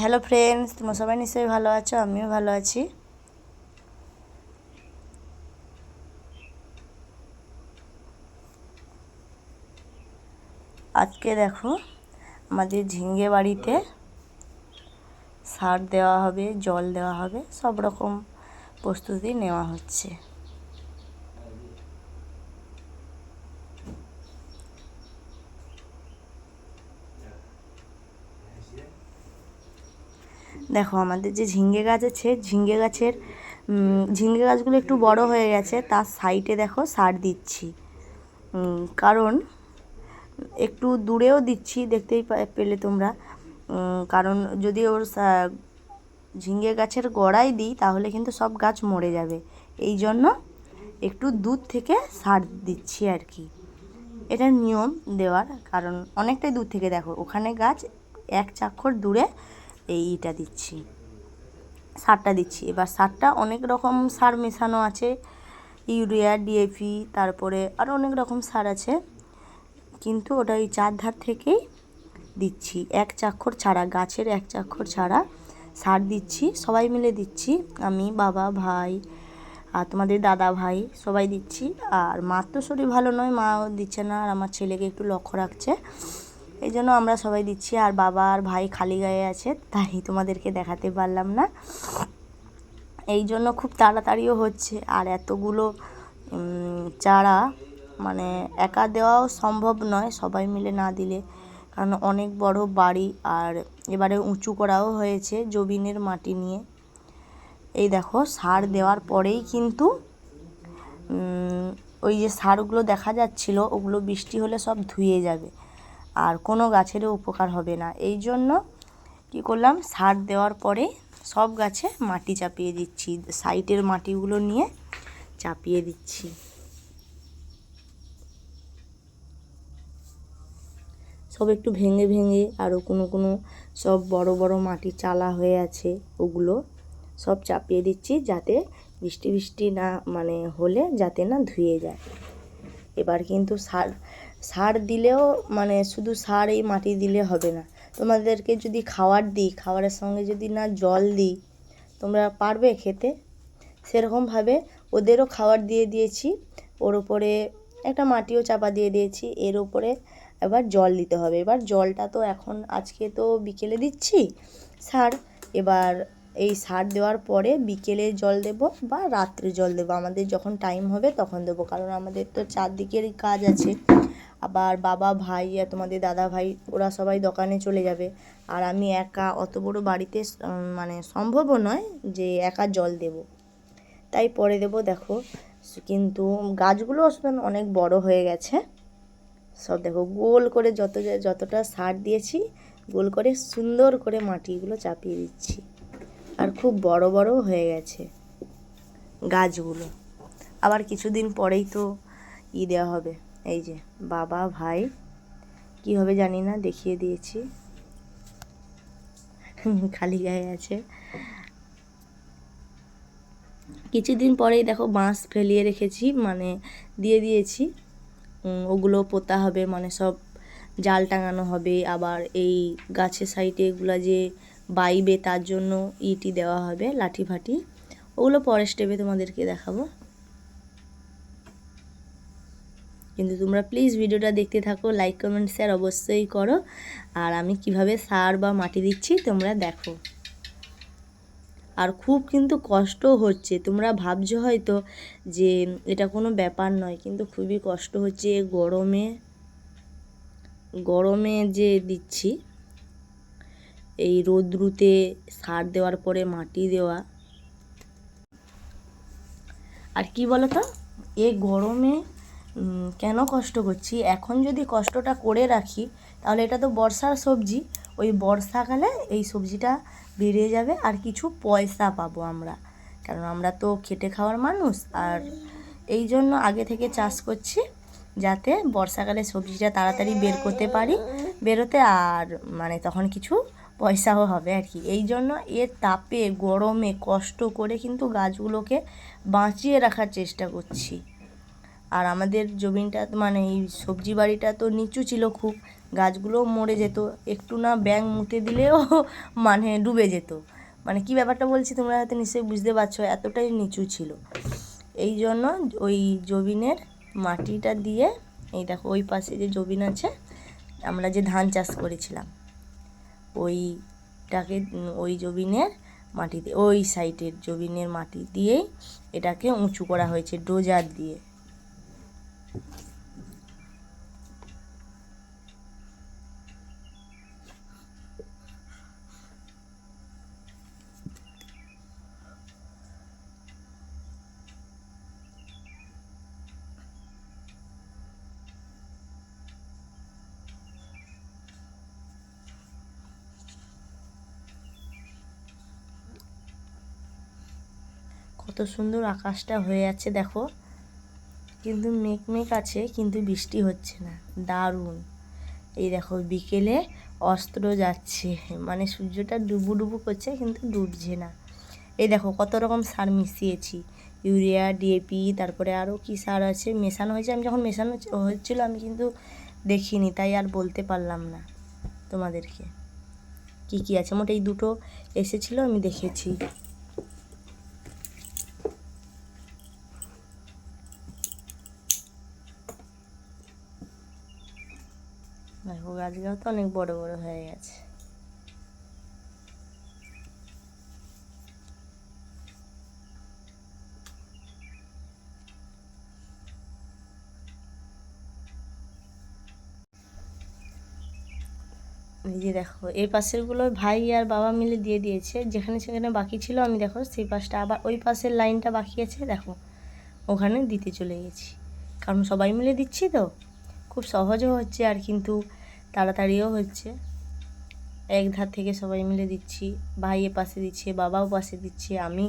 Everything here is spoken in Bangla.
হ্যালো ফ্রেন্ডস তোমরা সবাই নিশ্চয়ই ভালো আছো? আমিও ভালো আছি। আজকে দেখো, আমাদের ঝিঙ্গে বাড়িতে সার দেওয়া হবে, জল দেওয়া হবে, সব রকম প্রস্তুতি নেওয়া হচ্ছে। দেখো, আমাদের যে ঝিঙ্গে গাছ আছে, ঝিঙ্গে গাছের ঝিঙ্গে গাছগুলো একটু বড় হয়ে গেছে, তার সাইডে দেখো সার দিচ্ছি। কারণ একটু দূরেও দিচ্ছি, দেখতেই পেলে তোমরা। কারণ যদি ওর ঝিঙ্গে গাছের গোড়ায় দিই, তাহলে কিন্তু সব গাছ মরে যাবে। এই জন্য একটু দূর থেকে সার দিচ্ছি আর কি। এটা নিয়ম দেওয়ার কারণ, অনেকটাই দূর থেকে দেখো, ওখানে গাছ এক চাক্ষর দূরে এইটা দিচ্ছি, সারটা দিচ্ছি। এবার সারটা অনেক রকম সার মেশানো আছে, ইউরিয়া ডিএপি তারপরে আরও অনেক রকম সার আছে। কিন্তু ওটা ওই চারধার থেকেই দিচ্ছি, এক চাক্ষর ছাড়া, গাছের এক চাক্ষর ছাড়া সার দিচ্ছি, সবাই মিলে দিচ্ছি। আমি, বাবা, ভাই, আর তোমাদের দাদা, ভাই, সবাই দিচ্ছি। আর মার তো শরীর ভালো নয়, মাও দিচ্ছে না, আর আমার ছেলেকে একটু লক্ষ্য রাখছে। এই জন্য আমরা সবাই দিচ্ছি, আর বাবা আর ভাই খালি গায়ে আছে, তাই তোমাদেরকে দেখাতে পারলাম না। এই জন্য খুব তাড়াতাড়িও হচ্ছে, আর এতগুলো চারা মানে একা দেওয়াও সম্ভব নয় সবাই মিলে না দিলে। কারণ অনেক বড় বাড়ি, আর এবারে উঁচু করাও হয়েছে জবিনের মাটি নিয়ে। এই দেখো, সার দেওয়ার পরেই কিন্তু ওই যে সারগুলো দেখা যাচ্ছিল, ওগুলো বৃষ্টি হলে সব ধুয়ে যাবে। আর কোনো গাছেরও উপকার হবে না। এই জন্য কী করলাম? সার দেওয়ার পরে সব গাছে মাটি চাপিয়ে দিচ্ছি। সাইডের মাটিগুলো নিয়ে চাপিয়ে দিচ্ছি। সব একটু ভেঙে ভেঙে আরও কোনো কোনো সব বড় বড় মাটি চালা হয়ে আছে, ওগুলো সব চাপিয়ে দিচ্ছি যাতে বৃষ্টি বৃষ্টি না মানে হলে যাতে না ধুয়ে যায়। এবার কিন্তু সার সার দিলেও মানে শুধু সার এই মাটি দিলে হবে না। তোমাদেরকে যদি খাবার দিই, খাবারের সঙ্গে যদি না জল দিই, তোমরা পারবে খেতে? সেরকমভাবে ওদেরও খাবার দিয়ে দিয়েছি। ওর ওপরে একটা মাটিও চাপা দিয়ে দিয়েছি। এর ওপরে এবার জল দিতে হবে। এবার জলটা তো এখন আজকে তো বিকেলে দিচ্ছি সার। এবার এই সার দেওয়ার পরে বিকেলে জল দেব বা রাত্রে জল দেবো। আমাদের যখন টাইম হবে তখন দেবো। কারণ আমাদের তো চারদিকেরই কাজ আছে। আবার বাবা, ভাই, আর তোমাদের দাদা, ভাই, ওরা সবাই দোকানে চলে যাবে। আর আমি একা অত বড় বাড়িতে মানে সম্ভবও নয় যে একা জল দেব। তাই পরে দেব, দেখো। কিন্তু গাছগুলো অনেক বড় হয়ে গেছে। সব দেখো, গোল করে যত যতটা সার দিয়েছি, গোল করে সুন্দর করে মাটিগুলো চাপিয়ে দিচ্ছি। আর খুব বড় বড় হয়ে গেছে গাছগুলো। আবার কিছুদিন পরেই তো ই দেওয়া হবে। এই যে, বাবা, ভাই, কি হবে জানি না, দেখিয়ে দিয়েছি। খালি গায়ে আছে। কিছুদিন পরেই দেখো বাঁশ ফেলিয়ে রেখেছি মানে দিয়ে দিয়েছি। ওগুলো পোতা হবে মানে সব জাল টাঙানো হবে। আবার এই গাছের সাইডে এগুলো যে বাইবে তার জন্য ইটি দেওয়া হবে লাঠি ফাটি ওগুলো পরের স্টেপে তোমাদেরকে দেখাবো। কিন্তু তোমরা প্লিজ ভিডিওটা দেখতে থাকো লাইক কমেন্ট শেয়ার অবশ্যই করো। আর আমি কীভাবে সার বা মাটি দিচ্ছি তোমরা দেখো। আর খুব কিন্তু কষ্ট হচ্ছে। তোমরা ভাবছ হয়তো যে এটা কোনো ব্যাপার নয়, কিন্তু খুবই কষ্ট হচ্ছে গরমে। গরমে যে দিচ্ছি। এই রোদ্রুতে সার দেওয়ার পরে মাটি দেওয়া। আর কি বলো তো এ গরমে কেন কষ্ট করছি? এখন যদি কষ্টটা করে রাখি, তাহলে এটা তো বর্ষার সবজি। ওই বর্ষাকালে এই সবজিটা বেরিয়ে যাবে আর কিছু পয়সা পাবো আমরা। কারণ আমরা তো খেটে খাওয়ার মানুষ। আর এই জন্য আগে থেকে চাষ করছি যাতে বর্ষাকালে সবজিটা তাড়াতাড়ি বের করতে পারি, বেরোতে। আর মানে তখন কিছু পয়সাও হবে আর কি। এই জন্য এর তাপে, গরমে কষ্ট করে কিন্তু গাছগুলোকে বাঁচিয়ে রাখার চেষ্টা করছি। আর আমাদের জমিনটা মানে এই সবজি বাড়িটা তো নিচু ছিল খুব গাছগুলো মরে যেত। একটু না ব্যাং মুতে দিলেও মানে ডুবে যেত। মানে কি ব্যাপারটা বলছি তোমরা হয়তো নিশ্চয়ই বুঝতে পারছ, এতটাই নিচু ছিল। এই জন্য ওই জবিনের মাটিটা দিয়ে, এই দেখো ওই পাশে যে জবিন আছে, আমরা যে ধান চাষ করেছিলাম। ওইটাকে ওই জবিনের মাটিতে ওই সাইডের জবিনের মাটি দিয়েই এটাকে উঁচু করা হয়েছে ডোজার দিয়ে। কত সুন্দর আকাশটা হয়ে আছে, দেখো। কিন্তু মেঘ মেঘ আছে, কিন্তু বৃষ্টি হচ্ছে না। দারুণ। এই দেখো, বিকেলে অস্ত্র যাচ্ছে। মানে সূর্যটা ডুবু ডুবু করছে, কিন্তু ডুবছে না। এই দেখো, কত রকম সার মিশিয়েছি। ইউরিয়া ডিএপি তারপরে আরও কী সার আছে? মেশানো হয়েছে, আমি যখন মেশানো হচ্ছে- হচ্ছিল, আমি কিন্তু দেখিনি, তাই আর বলতে পারলাম না তোমাদেরকে। কি কি আছে? মোট এই দুটো এসেছিল, আমি দেখেছি। দেখো গাছগুলো তো অনেক বড় বড় হয়ে গেছে। এই যে দেখো, এই পাশেরগুলো ভাই আর বাবা মিলে দিয়ে দিয়েছে। যেখানে সেখানে বাকি ছিল, আমি দেখো সেই পাশটা আবার ওই পাশের লাইনটা বাকি আছে, দেখো, ওখানে দিতে চলে গেছি। কারণ সবাই মিলে দিচ্ছি তো? খুব সহজও হচ্ছে আর কিন্তু তাড়াতাড়িও হচ্ছে। এক ধার থেকে সবাই মিলে দিচ্ছি ভাই এ পাশে দিচ্ছে, বাবাও পাশে দিচ্ছে, আমি